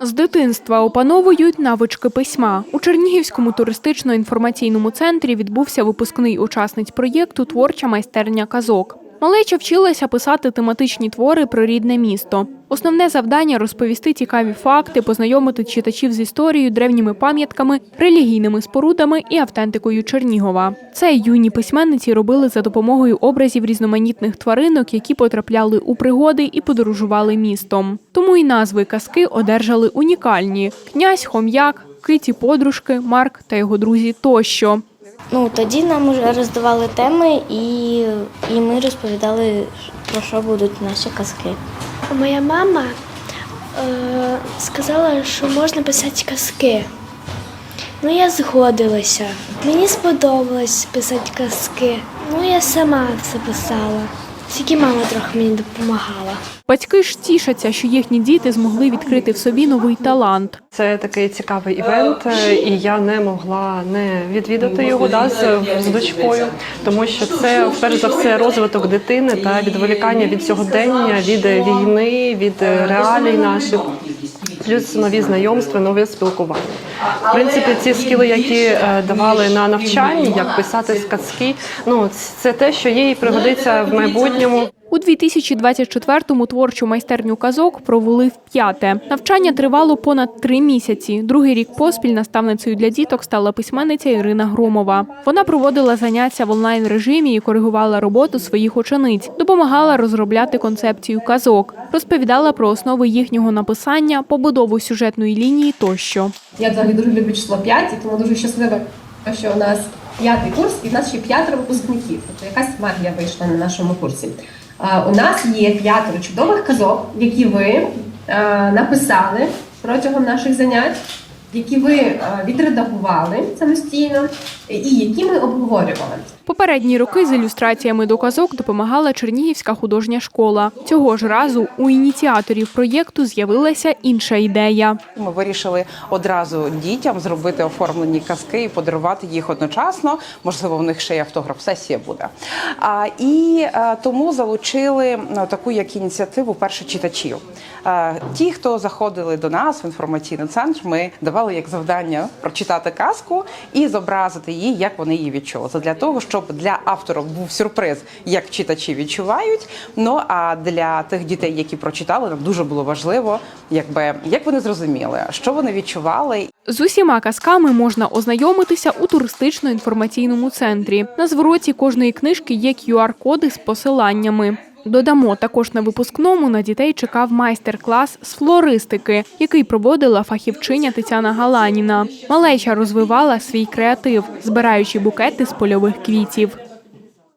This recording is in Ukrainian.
З дитинства опановують навички письма. У Чернігівському туристично-інформаційному центрі відбувся випускний учасниць проєкту Творча майстерня казок. Малеча вчилася писати тематичні твори про рідне місто. Основне завдання розповісти цікаві факти, познайомити читачів з історією, древніми пам'ятками, релігійними спорудами і автентикою Чернігова. Це юні письменниці робили за допомогою образів різноманітних тваринок, які потрапляли у пригоди і подорожували містом. Тому і назви казки одержали унікальні: князь, хом'як, киті подружки, Марк та його друзі тощо. Ну, тоді нам вже роздавали теми і, і ми розповідали, про що будуть наші казки. Моя мама е, сказала, що можна писати казки. Ну, я згодилася. Мені сподобалось писати казки. Ну, я сама це писала. Тільки мама трохи мені допомагала. Батьки ж тішаться, що їхні діти змогли відкрити в собі новий талант. Це такий цікавий івент, е, і я не могла не відвідати його да, з, з дочкою, тому що це перш за все розвиток дитини та відволікання від сьогодення, від війни, від реалій наших. Плюс нові знайомства, нове спілкування. В принципі, ці скіли, які е, давали на навчанні, як писати сказки, ну це те, що їй пригодиться в майбутньому. У 2024-му творчу майстерню казок провели вп'яте. Навчання тривало понад три місяці. Другий рік поспіль наставницею для діток стала письменниця Ірина Громова. Вона проводила заняття в онлайн режимі і коригувала роботу своїх учениць, допомагала розробляти концепцію казок, розповідала про основи їхнього написання, побудову сюжетної лінії тощо. Я взагалі дуже люблю число 5, і тому дуже щаслива, що у нас п'ятий курс, і в нас ще п'ятеро випускників. Тобто якась магія вийшла на нашому курсі. А, У нас є п'ятеро чудових казок, які ви написали протягом наших занять, які ви відредагували самостійно, і які ми обговорювали. Попередні роки з ілюстраціями до казок допомагала Чернігівська художня школа. Цього ж разу у ініціаторів проєкту з'явилася інша ідея. Ми вирішили одразу дітям зробити оформлені казки і подарувати їх одночасно. Можливо, в них ще й автограф-сесія буде. А, і е, тому залучили ну, таку як ініціативу перше читачів. Е, ті, хто заходили до нас в інформаційний центр, ми давали як завдання прочитати казку і зобразити її, як вони її відчули. Це для того, щоб для авторів був сюрприз, як читачі відчувають. Ну а для тих дітей, які прочитали, нам дуже було важливо, якби як вони зрозуміли, що вони відчували, З усіма казками можна ознайомитися у туристично-інформаційному центрі. На звороті кожної книжки є QR-коди з посиланнями. Додамо, також на випускному на дітей чекав майстер-клас з флористики, який проводила фахівчиня Тетяна Галаніна. Малеча розвивала свій креатив, збираючи букети з польових квітів.